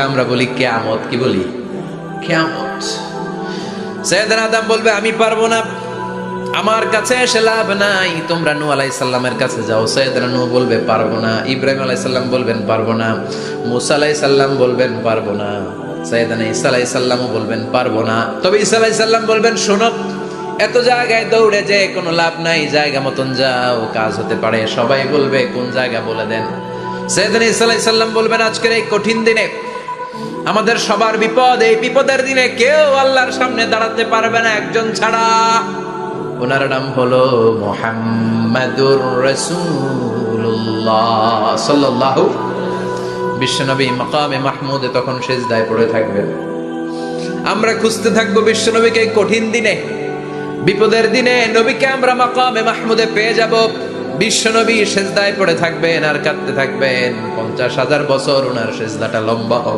আমরা বলি কেয়ামত, কি বলি? কেয়ামত। সৈয়দান আদম বলবে, আমি পারব না। আমার কাছে এসে লাভ নাই। তোমরা নূ আলাইসাল্লামের কাছে যাও। সৈয়দনা নূ বলবে, পারব না। ইব্রাহিম আলাইসাল্লাম বলবেন, পারব না। মুসা আলাইসাল্লাম বলবেন, পারব না। সৈয়দানা ঈসা আলাইসাল্লামও বলবেন, পারব না। তবে ঈসা আলাইসাল্লাম বলবেন, শোনো, এত জায়গায় দৌড়ে যে কোনো লাভ নাই। জায়গা মতন যাও, কাজ হতে পারে। সবাই বলবে, কোন জায়গা বলে দেন? সৈয়দানা ঈসা আলাইসাল্লাম বলবেন, আজকের এই কঠিন দিনে আমাদের সবার বিপদ, এই বিপদের দিনে কেউ আল্লাহর সামনে দাঁড়াতে পারবে না একজন ছাড়া। ওনার নাম হলো মোহাম্মদুর রসুল্লাহ সাল্লাহ বিশ্বনবী মাকামে মাহমুদে তখন সেজদায় পড়ে থাকবেন। আমরা খুঁজতে থাকব বিশ্বনবীকে কঠিন দিনে, বিপদের দিনে নবীকে আমরা মাকামে মাহমুদে পেয়ে যাব। বিশ্বনবী সেজদায় পড়ে থাকবেন আর কাঁদতে থাকবেন। পঞ্চাশ হাজার বছর ওনার সেজদাটা লম্বা হবে।